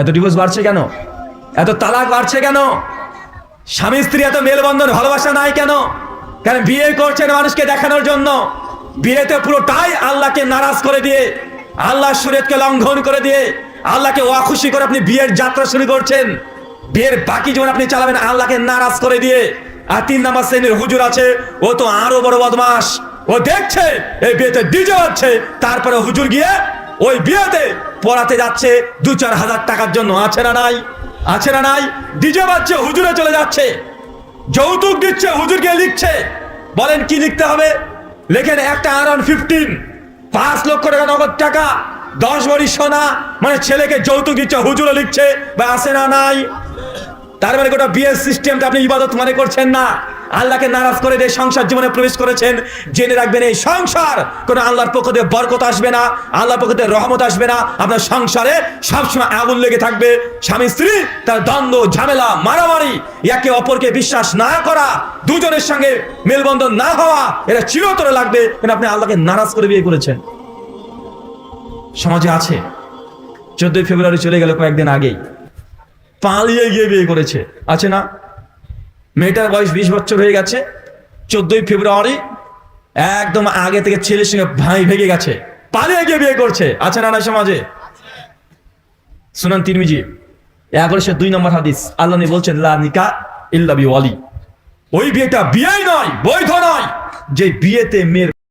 এত ডিভোর্স বাড়ছে কেন? এত তালাক বাড়ছে কেন? স্বামী, স্ত্রী এত মেলবন্ধন, ভালোবাসা নাই কেন? কেন বিয়ে করছেন মানুষকে দেখানোর জন্য? বিয়েতে পুরোটাই আল্লাহকে নারাজ করে দিয়ে আল্লাহ সুরেতকে লঙ্ঘন করে দিয়ে, আল্লাহকে অখুশি করে আপনি বিয়ের যাত্রা শুরু করছেন। বিয়ের বাকি জীবন আপনি চালাবেন আল্লাহকে নারাজ করে দিয়ে। আর তিন নাম্বার শ্রেণির হুজুর আছে, ও তো আরও বড় বদমাস ও দেখছে, এই বিয়েতে ডিজে হচ্ছে তারপরে হুজুর গিয়ে ওই বিয়েতে পড়াতে যাচ্ছে দু চার হাজার টাকার জন্য। আছে না নাই? আছে না নাই? ডিজে বাজছে, হুজুরে চলে যাচ্ছে। যৌতুক দিচ্ছে, হুজুরকে লিখছে। বলেন কি লিখতে হবে? লেখেন, একটা আর ফিফটিন পাঁচ লক্ষ টাকা নগদ টাকা, দশ ভরি সোনা মানে ছেলেকে যৌতুক দিচ্ছে হুজুরও লিখছে, বা আছে না নাই? তার মানে গোটা বিয়ের সিস্টেমটা আপনি ইবাদত মনে করছেন না। আল্লাহকে নারাজ করে দিয়ে সংসার জীবনে প্রবেশ করেছেন, জেনে রাখবেন এই সংসার কোনো আল্লাহর পক্ষ থেকে বরকত আসবে না, আল্লাহর পক্ষ থেকে রহমত আসবে না, আপনার সংসারে সবসময় আগুন লেগে থাকবে, স্বামী স্ত্রী, তার দ্বন্দ্ব, ঝামেলা, মারামারি, একে অপরকে বিশ্বাস না করা, দুজনের সঙ্গে মেলবন্ধন না হওয়া, এটা চিরতরে লাগবে কিন্তু আপনি আল্লাহকে নারাজ করে বিয়ে করেছেন। সমাজে আছে, চোদ্দই ফেব্রুয়ারি চলে গেল কয়েকদিন আগেই, পালিয়ে গিয়ে বিয়ে করেছে, আছে না? মেয়েটার বয়স বিশ বছর হয়ে গেছে। চোদ্দই ফেব্রুয়ারি একদম আগে থেকে ছেলের সঙ্গে ভাই ভেঙে গেছে। পালিয়ে গিয়ে বিয়ে করছে। আছে না না সমাজে? শুনান তিরমিজি এগারোশো দুই নম্বর হাদিস। আল্লাহ বলছেন, লা নিকা ইল্লা বি ওয়ালি। ওই বিয়েটা বিয়ে নয়, বৈধ নয়। যে বিয়েতে মেয়ের